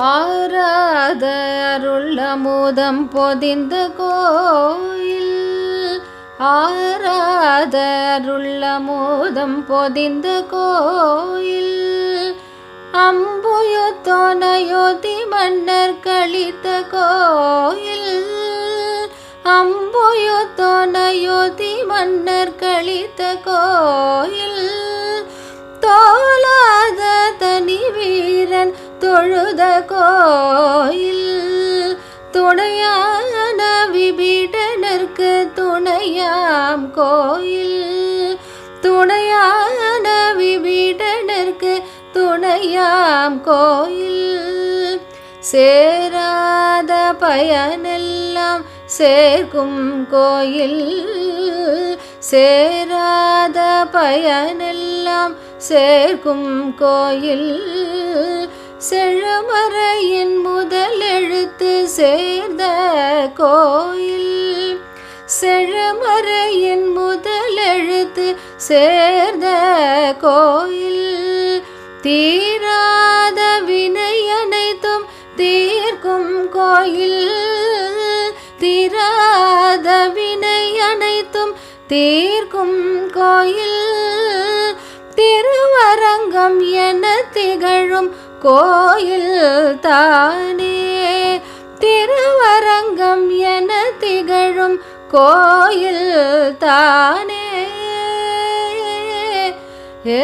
ஆராத அருள் அமுதம் பொதிந்த கோயில். ஆராத அருள் அமுதம் பொதிந்த கோயில். அம்புயுத்தோனயோதி மன்னர் கழித்த கோயில். அம்புயுத்தோனயோதி மன்னர் கழித்த கோயில். தொழுத கோயில் துணையான விபீடனருக்கு துணையாம் கோயில் துணையான விபீடனருக்கு துணையாம் கோயில். சேராத பயனெல்லாம் சேர்க்கும் கோயில் சேராத பயனெல்லாம் சேர்க்கும் கோயில். செழுமறையின் முதல் எழுத்து சேர்ந்த கோயில். செழுமறையின் முதல் எழுத்து சேர்ந்த கோயில். தீராத வினை அனைத்தும் தீர்க்கும் கோயில். தீராத வினை அனைத்தும் தீர்க்கும் கோயில். திருவரங்கம் என தரும் கோயில் தானே திருவரங்கம் என திகழும் கோயில் தானே ஏ